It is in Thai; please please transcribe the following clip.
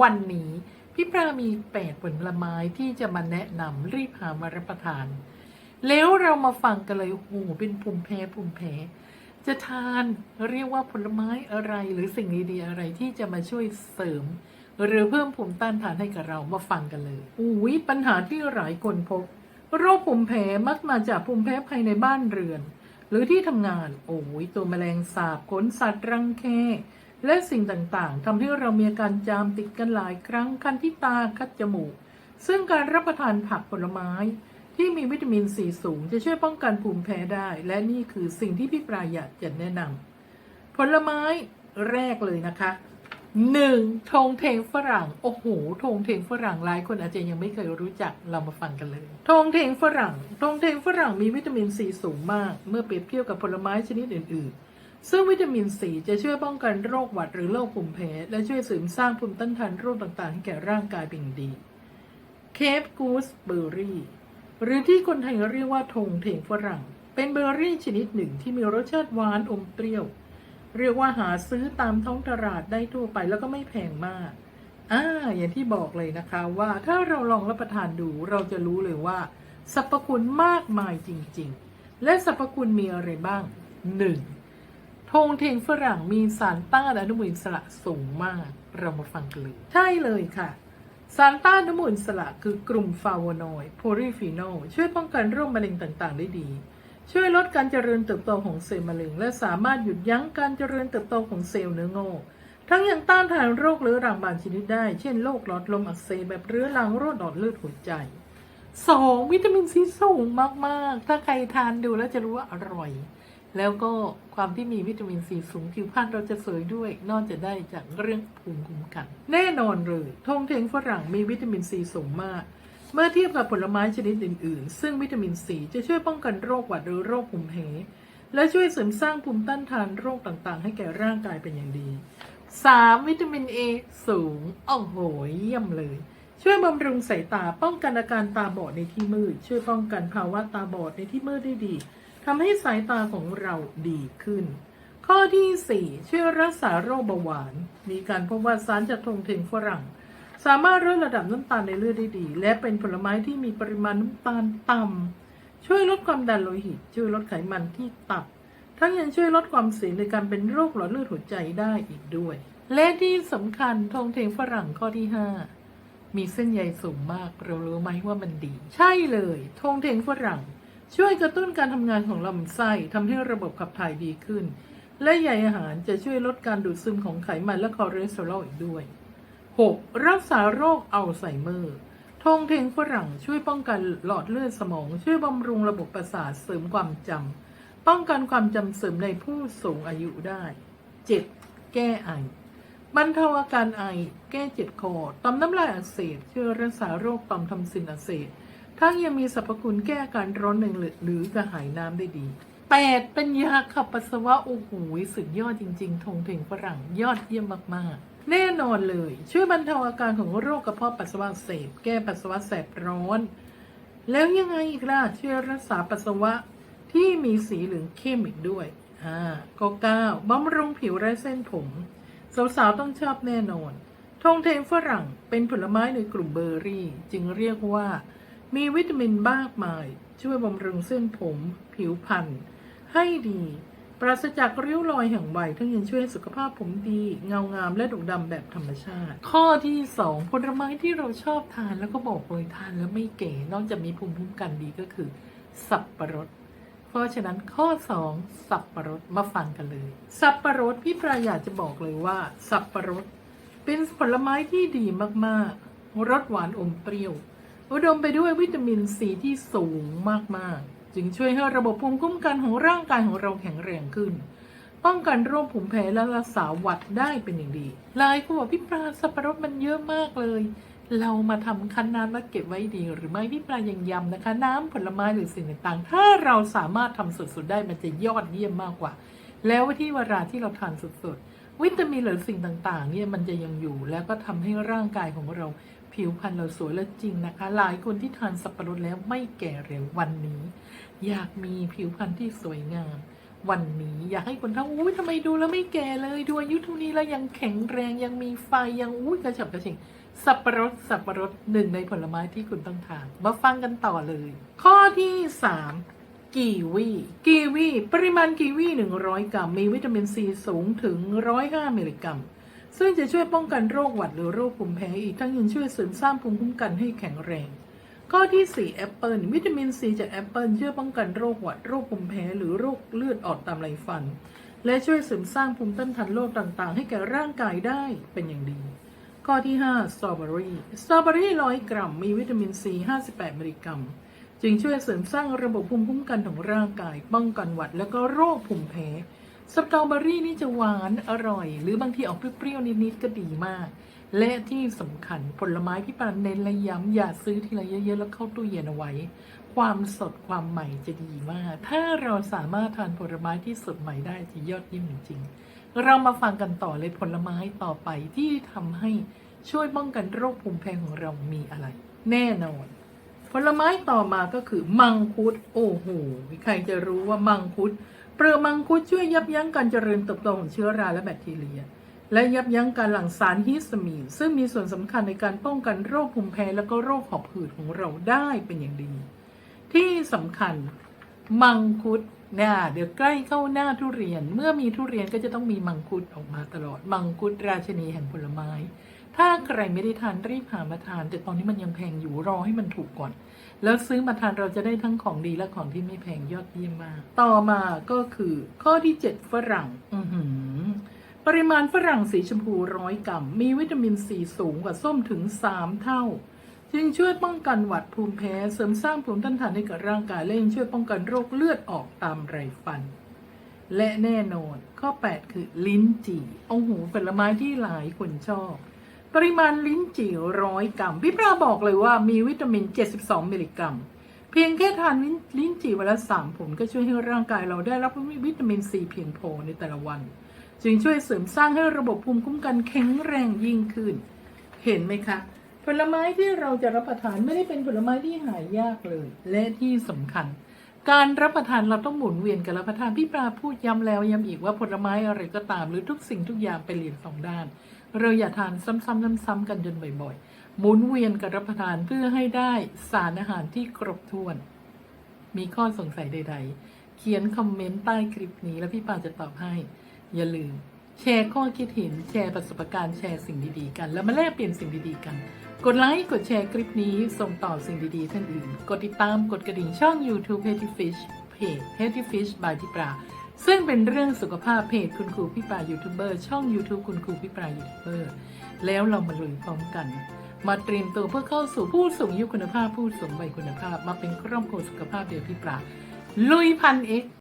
วันนี้พี่ปรามีแปดผลไม้ที่จะมาแนะนำรีบหามารับประทาน แล้วเรามาฟังกันเลยโอ้โหเป็นภูมิแพ้ภูมิแพ้ จะทานเรียกว่าผลไม้อะไรหรือสิ่งดีๆอะไรที่จะมาช่วยเสริม หรือเพิ่มภูมิต้านทานให้กับเรามาฟังกันเลยอุ้ยปัญหาที่หลายคนพบ โรคภูมิแพ้มักมาจากภูมิแพ้ภายในบ้านเรือน หรือที่ทำงานโอ้ยตัวแมลงสาบขนสัตว์รังแค และสิ่งต่างๆทำให้เรามีอาการจามติดกันหลายครั้งคันที่ตาคัดจมูก ซึ่งการรับประทานผักผลไม้ ที่มีวิตามินซีสูง จะช่วยป้องกันภูมิแพ้ได้ และนี่คือสิ่งที่พี่ปราอยากจะแนะนำผลไม้แรกเลยนะคะหนึ่งธงเทงฝรั่ง โอ้โหธงเทงฝรั่งหลายคนอาจจะยังไม่เคยรู้จักเรามาฟังกันเลยธงเทงฝรั่งธงเทงฝรั่งมีวิตามินซีสูงมาก เมื่อเปรียบเทียบกับผลไม้ชนิดอื่น ๆ ซึ่งวิตามินซีจะช่วยป้องกันโรคหวัดหรือโรคภูมิแพ้ และช่วยเสริมสร้างภูมิต้านทานโรคต่างๆ ให้แก่ร่างกายเป็นดี เคปกูสเบอร์รี่หรือที่คนไทยเรียกว่าธงเทงฝรั่ง เป็นเบอร์รี่ชนิดหนึ่งที่มีรสชาติหวานอมเปรี้ยว เรียกว่าหาซื้อตามท้องตลาดได้ทั่วไปแล้วก็ไม่แพงมากอ่าอย่างที่บอกเลยนะคะว่าถ้าเราลองรับประทานดูเราจะรู้เลยว่าสรรพคุณมากมายจริง ๆ และสรรพคุณมีอะไรบ้าง 1. ธงเทงฝรั่งมีสารต้านอนุมูลอิสระสูงมาก เรามาฟังกันเลย ใช่เลยค่ะ สารต้านอนุมูลอิสระคือกลุ่มฟลาโนยด์โพลีฟีโนลช่วยป้องกันโรคมะเร็งต่างๆ ได้ดี ช่วยลดการเจริญเติบโตของเซลล์มะเร็ง และสามารถหยุดยั้งการเจริญเติบโตของเซลล์เนื้องอกทั้งยังต้านทานโรคเรื้อรังบางชนิดได้ เช่นโรคหลอดลมอักเสบแบบเรื้อรังโรคหลอดเลือดหัวใจ 2. วิตามินซีสูงมาก ๆ ถ้าใครทานดูแล้วจะรู้ว่าอร่อย แล้วก็ความที่มีวิตามินซีสูงผิวพรรณเราจะสวยด้วย นอกจากได้จากเรื่องภูมิคุ้มกัน แน่นอนเลยทงเทงฝรั่งมีวิตามินซีสูงมาก เมื่อเทียบกับผลไม้ชนิดอื่น ๆ ซึ่งวิตามินซีจะช่วยป้องกันโรคหวัดหรือโรคภูมิแพ้และช่วยเสริมสร้างภูมิต้านทานโรคต่างๆ ให้แก่ร่างกายเป็นอย่างดี 3. วิตามิน A สูงโอ้โหเยี่ยมเลย ช่วยบำรุงสายตาป้องกันอาการตาบอดในที่มืด ช่วยป้องกันภาวะตาบอดในที่มืดได้ดี ทำให้สายตาของเราดีขึ้น ข้อที่ 4 ช่วยรักษาโรคเบาหวาน มีการพบว่าสารจากทงเทงฝรั่ง สามารถลดระดับน้ำตาลในเลือดได้ดี และเป็นผลไม้ที่มีปริมาณน้ำตาลต่ำช่วยลดความดันโลหิต ช่วยลดไขมันที่ตับ ทั้งยังช่วยลดความเสี่ยงในการเป็นโรคหลอดเลือดหัวใจได้อีกด้วย และที่สำคัญทงเทงฝรั่งข้อที่ 5 มีเส้นใยสูงมากเรารู้ไหมว่ามันดี ใช่เลยทงเทงฝรั่ง ช่วยกระตุ้นการทำงานของลำไส้ทำให้ระบบขับถ่ายดีขึ้น และใยอาหารจะช่วยลดการดูดซึมของไขมันและคอเลสเตอรอลอีกด้วย 6. รักษาโรคอัลไซเมอร์ทงเทงฝรั่งช่วยป้องกันหลอดเลือดสมอง ช่วยบำรุงระบบประสาทเสริมความจำป้องกันความจำเสื่อมในผู้สูงอายุได้ 7. แก้ไอบรรเทาอาการไอ แก้เจ็บคอต่อมน้ำลายอักเสบช่วยรักษาโรคต่อมทำซินอักเสบ ทั้งยังมีสรรพคุณแก้อาการร้อนในเลือดหรือกระหายน้ำได้ดี 8. เป็นยาขับปัสสาวะโอ้โหสุดยอดจริง ๆ ทงเถงฝรั่งยอดเยี่ยมมากๆ แน่นอนเลย ช่วยบรรเทาอาการของโรคกระเพาะปัสสาวะเสบแก้ปัสสาวะแสบร้อน แล้วยังไงอีกล่ะช่วยรักษาปัสสาวะที่มีสีเหลืองเข้มอีกด้วยอ่าข้อ9บำรุงผิวและเส้นผม สาวๆต้องชอบแน่นอน ทงเทงฝรั่งเป็นผลไม้ในกลุ่มเบอร์รี่ จึงเรียกว่า มีวิตามินมากมาย ช่วยบำรุงเส้นผม ผิวพรรณให้ดี ปราศจากริ้วรอยแห่งวัยทั้งยังช่วยให้สุขภาพผมดี เงางามและดุดำแบบธรรมชาติ ข้อที่ 2 ผลไม้ที่เราชอบทานแล้วก็บอกเลยทานแล้วไม่เก๋ นอกจากมีภูมิคุ้มกันดีก็คือ สับปะรดเพราะฉะนั้นข้อ 2 สับปะรดมาฟังกันเลย สับปะรดพี่ปราอยากจะบอกเลยว่า สับปะรด เป็นผลไม้ที่ดีมากๆรสหวานอมเปรี้ยว อุดมไปด้วยวิตามินซีที่สูงมากๆ จึงช่วยให้ระบบภูมิคุ้มกันของร่างกายของเราแข็งแรงขึ้น ป้องกันโรคภูมิแพ้และรักษาหวัดได้เป็นอย่างดี หลายคนบอกพี่ปลาสับปะรดมันเยอะมากเลย เรามาทำคั้นน้ำแล้วเก็บไว้ดี หรือไม่พี่ปลายังยำนะคะ น้ำผลไม้หรือสิ่งต่างๆ ถ้าเราสามารถทำสดๆได้มันจะยอดเยี่ยมมากกว่า แล้วที่เวลาที่เราทานสดๆวิตามินหรือสิ่งต่างๆเนี่ยมันจะยังอยู่แล้วก็ทำให้ร่างกายของเรา ผิวพรรณเราสวยและจริงนะคะ หลายคนที่ทานสับปะรดแล้วไม่แก่เร็ววันนี้ อยากมีผิวพรรณที่สวยงาม วันนี้อยากให้คนทั้งอุ้ยทำไมดูแล้วไม่แก่เลย ดูอายุเท่านี้แล้วยังแข็งแรงยังมีไฟยังอุ้ยกระฉับกระเฉงสับปะรดสับปะรดหนึ่งในผลไม้ที่คุณต้องทานมาฟังกันต่อเลย ข้อที่สามกีวีกีวี ปริมาณกีวี 100 กรัม มีวิตามินซีสูงถึง 105 มิลลิกรัม ซึ่งจะช่วยป้องกันโรคหวัดหรือโรคภูมิแพ้อีกทั้งยังช่วยเสริมสร้างภูมิคุ้มกันให้แข็งแรง ข้อที่ 4 แอปเปิลวิตามินซีจากแอปเปิลช่วยป้องกันโรคหวัดโรคภูมิแพ้หรือโรคเลือดออกตามไรฟัน และช่วยเสริมสร้างภูมิต้านทานโรคต่างๆ ให้แก่ร่างกายได้เป็นอย่างดี ข้อที่ 5 สตรอเบอรี่สตรอเบอรี่ร้อยกรัมมีวิตามินซี58มิลลิกรัมจึงช่วยเสริมสร้างระบบภูมิคุ้มกันของร่างกาย ป้องกันหวัดและก็โรคภูมิแพ้ สตรอเบอรี่นี่จะหวานอร่อย หรือบางทีออกเปรี้ยวๆนิดๆก็ดีมาก และที่สำคัญผลไม้พี่ปานเน้นและย้ำอย่าซื้อทีละเยอะๆแล้วเข้าตู้เย็นเอาไว้ ความสดความใหม่จะดีมาก ถ้าเราสามารถทานผลไม้ที่สดใหม่ได้จะยอดเยี่ยมจริงๆ เรามาฟังกันต่อเลยผลไม้ต่อไปที่ทำให้ช่วยป้องกันโรคภูมิแพ้ของเรามีอะไร แน่นอนผลไม้ต่อมาก็คือมังคุด โอ้โห ใครจะรู้ว่ามังคุด เปลือกมังคุดช่วยยับยั้งการเจริญเติบโตของเชื้อราและแบคทีเรีย และยับยั้งการหลั่งสารฮิสตามีน ซึ่งมีส่วนสำคัญในการป้องกันโรคภูมิแพ้และก็โรคหอบหืดของเราได้เป็นอย่างดี ที่สำคัญมังคุดเนี่ยเดี๋ยวใกล้เข้าหน้าทุเรียน เมื่อมีทุเรียนก็จะต้องมีมังคุดออกมาตลอด มังคุดราชนีแห่งผลไม้ ถ้าใครไม่ได้ทานรีบหามาทาน แต่ตอนนี้มันยังแพงอยู่รอให้มันถูกก่อน แล้วซื้อมาทานเราจะได้ทั้งของดีและของที่ไม่แพงยอดเยี่ยมมาก ต่อมาก็คือ ข้อที่ 7 ฝรั่ง อือหือปริมาณฝรั่งสีชมพูร้อยกรัมมีวิตามินซีสูงกว่าส้มถึง 3 เท่า จึงช่วยป้องกันหวัดภูมิแพ้เสริมสร้างภูมิต้านทานให้กับร่างกายและยังช่วยป้องกันโรคเลือดออกตามไรฟัน และแน่นอนข้อ 8 คือลิ้นจี่โอ้โหผลไม้ที่หลายคนชอบ ปริมาณลิ้นจี่ร้อยกรัมพี่ปลาบอกเลยว่ามีวิตามิน 72 มิลลิกรัม เพียงแค่ทานลิ้นลิ้นจี่วันละสามผลก็ช่วยให้ร่างกายเราได้รับวิตามินซีเพียงพอในแต่ละวัน จึงช่วยเสริมสร้างให้ระบบภูมิคุ้มกันแข็งแรงยิ่งขึ้น เห็นไหมคะ ผลไม้ที่เราจะรับประทานไม่ได้เป็นผลไม้ที่หายากเลย และที่สำคัญ การรับประทานเราต้องหมุนเวียนกันรับประทานพี่ปลาพูดย้ำแล้วย้ำอีกว่าผลไม้อะไรก็ตามหรือทุกสิ่งทุกอย่างเป็นเหรียญสองด้าน เราอย่าทานซ้ำๆซ้ำๆกันจนบ่อยๆ หมุนเวียนกันรับประทานเพื่อให้ได้สารอาหารที่ครบถ้วน มีข้อสงสัยใด ๆ เขียนคอมเมนต์ใต้คลิปนี้แล้วพี่ปาจะตอบให้ อย่าลืม แชร์ข้อคิดเห็น แชร์ประสบการณ์ แชร์สิ่งดีๆ กัน แล้วมาแลกเปลี่ยนสิ่งดีๆ กัน กดไลค์ กดแชร์คลิปนี้ ส่งต่อสิ่งดีๆท่านอื่น กดติดตาม กดกระดิ่งช่อง YouTube Healthy Fish เพจ Healthy Fish by พี่ปลา ซึ่งเป็นเรื่องสุขภาพเพจคุณครูพี่ปลายูทูบเบอร์ช่อง YouTube คุณครูพี่ปลายูทูบเบอร์แล้วเรามาลุยพร้อมกัน มาเตรียมตัวเพื่อเข้าสู่ผู้สูงอายุคุณภาพผู้สูงวัยคุณภาพ มาเป็นครอบครัวสุขภาพเดียวพี่ปลาลุยพันเอ็ก